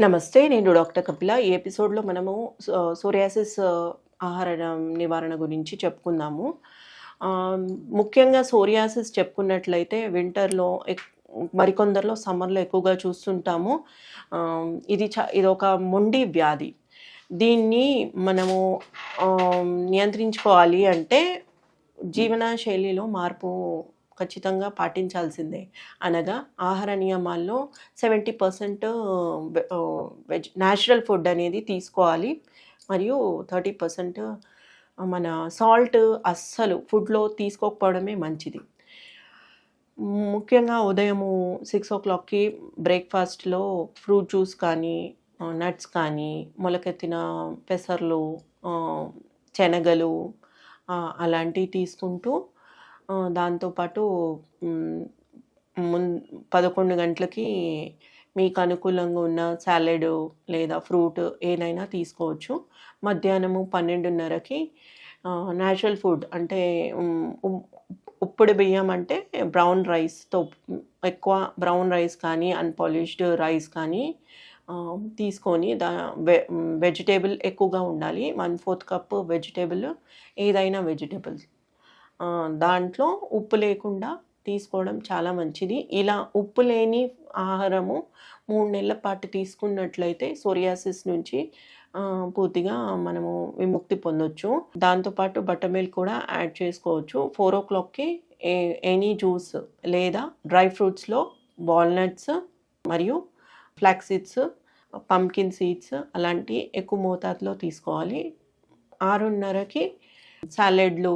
నమస్తే నేను డాక్టర్ కపిల. ఈ ఎపిసోడ్లో మనము సో- సోరియాసిస్ ఆహార నివారణ గురించి చెప్పుకుందాము. ముఖ్యంగా సోరియాసిస్ చెప్పుకున్నట్లయితే వింటర్లో ఎక్ మరికొందరిలో సమ్మర్లో ఎక్కువగా చూస్తుంటాము. ఇది చ ఇది ఒక మొండి వ్యాధి. దీన్ని మనము నియంత్రించుకోవాలి అంటే జీవన శైలిలో మార్పు ఖచ్చితంగా పాటించాల్సిందే. అనగా ఆహార నియమాల్లో seventy percent veg natural food అనేది తీసుకోవాలి. మరియు థర్టీ పర్సెంట్ మన సాల్ట్ అస్సలు ఫుడ్లో తీసుకోకపోవడమే మంచిది. ముఖ్యంగా ఉదయము సిక్స్ ఓ క్లాక్కి బ్రేక్ఫాస్ట్లో ఫ్రూట్ జ్యూస్ కానీ నట్స్ కానీ మొలకెత్తిన పెసర్లు శనగలు అలాంటివి తీసుకుంటూ దాంతోపాటు మ్, మున్ పదకొండు గంటలకి మీకు అనుకూలంగా ఉన్న సాలెడ్ లేదా ఫ్రూట్ ఏదైనా తీసుకోవచ్చు. మధ్యాహ్నము పన్నెండున్నరకి న్యాచురల్ ఫుడ్ అంటే ఉప్పుడు బియ్యం అంటే బ్రౌన్ రైస్తో ఎక్కువ బ్రౌన్ రైస్ కానీ అన్పాలిష్డ్ రైస్ కానీ తీసుకొని దా వె వెజిటేబుల్ ఎక్కువగా ఉండాలి. వన్ ఫోర్త్ కప్ వెజిటేబుల్ ఏదైనా వెజిటేబుల్స్. దాంట్లో ఉప్పు లేకుండా తీసుకోవడం చాలా మంచిది. ఇలా ఉప్పు లేని ఆహారము మూడు నెలల పాటు తీసుకున్నట్లయితే సోరియాసిస్ నుంచి పూర్తిగా మనము విముక్తి పొందొచ్చు. దాంతోపాటు బటర్ మిల్క్ కూడా యాడ్ చేసుకోవచ్చు. ఫోర్ ఓ క్లాక్కి ఏ ఎనీ జ్యూస్ లేదా డ్రై ఫ్రూట్స్లో వాల్నట్స్ మరియు ఫ్లాక్ సీడ్స్ పంకిన్ సీడ్స్ అలాంటి ఎక్కువ మోతాదులో తీసుకోవాలి. ఆరున్నరకి సాలెడ్లు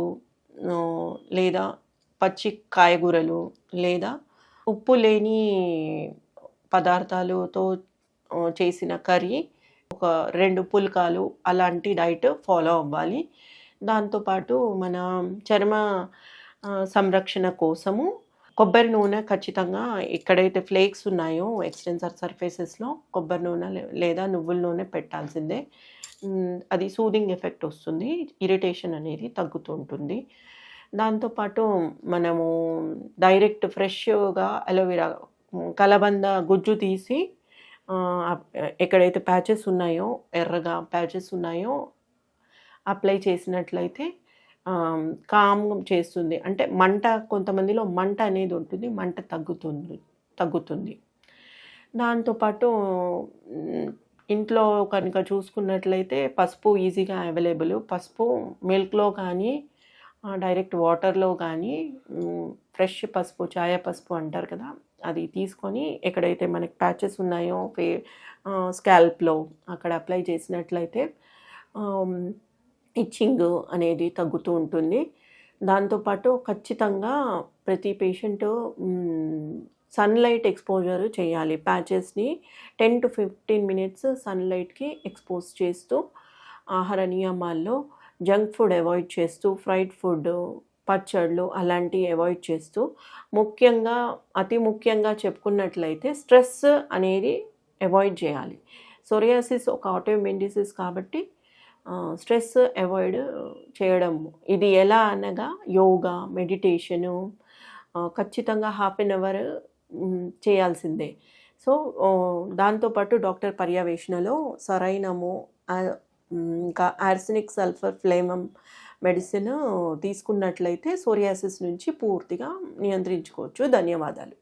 లేదా పచ్చి కాయగూరలు లేదా ఉప్పు లేని పదార్థాలతో చేసిన కర్రీ ఒక రెండు పుల్కాలు అలాంటి డైట్ ఫాలో అవ్వాలి. దాంతోపాటు మన చర్మ సంరక్షణ కోసము కొబ్బరి నూనె ఖచ్చితంగా ఎక్కడైతే ఫ్లేక్స్ ఉన్నాయో ఎక్స్టెన్సర్ సర్ఫేసెస్లో కొబ్బరి నూనె లే- లేదా నువ్వుల నూనె పెట్టాల్సిందే. అది సూదింగ్ ఎఫెక్ట్ వస్తుంది. ఇరిటేషన్ అనేది తగ్గుతూ ఉంటుంది. దాంతోపాటు మనము డైరెక్ట్ ఫ్రెష్గా అలోవెరా కలబంద గుజ్జు తీసి ఎక్కడైతే ప్యాచెస్ ఉన్నాయో ఎర్రగా ప్యాచెస్ ఉన్నాయో అప్లై చేసినట్లయితే కామ్ చేస్తుంది. అంటే మంట కొంతమందిలో మంట అనేది ఉంటుంది. మంట తగ్గుతుంది తగ్గుతుంది. దాంతోపాటు ఇంట్లో కనుక చూసుకున్నట్లయితే పసుపు ఈజీగా అవైలబుల్. పసుపు మిల్క్లో కానీ డైరెక్ట్ వాటర్లో కానీ ఫ్రెష్ పసుపు ఛాయ పసుపు అంటారు కదా అది తీసుకొని ఎక్కడైతే మనకి ప్యాచెస్ ఉన్నాయో ఫే స్కాల్ప్లో అక్కడ అప్లై చేసినట్లయితే ఇచ్చింగ్ అనేది తగ్గుతూ ఉంటుంది. దాంతోపాటు ఖచ్చితంగా ప్రతి పేషెంట్ సన్లైట్ ఎక్స్పోజర్ చేయాలి. ప్యాచెస్ని టెన్ టు ఫిఫ్టీన్ మినిట్స్ సన్లైట్కి ఎక్స్పోజ్ చేస్తూ ఆహార నియమాల్లో జంక్ ఫుడ్ అవాయిడ్ చేస్తూ ఫ్రైడ్ ఫుడ్ పచ్చళ్ళు అలాంటివి అవాయిడ్ చేస్తూ ముఖ్యంగా అతి ముఖ్యంగా చెప్పుకున్నట్లయితే స్ట్రెస్ అనేది అవాయిడ్ చేయాలి. సోరియాసిస్ ఒక ఆటోమిన్ డిసీజ్ కాబట్టి స్ట్రెస్ అవాయిడ్ చేయడం. ఇది ఎలా అనగా యోగా మెడిటేషను ఖచ్చితంగా హాఫ్ అన్ అవర్ చేయాల్సిందే. సో దాంతోపాటు డాక్టర్ పర్యవేక్షణలో సరైనము ఇంకా ఆర్సినిక్ సల్ఫర్ ఫ్లేమమ్ మెడిసిన్ తీసుకున్నట్లయితే సోరియాసిస్ నుంచి పూర్తిగా నియంత్రించుకోవచ్చు. ధన్యవాదాలు.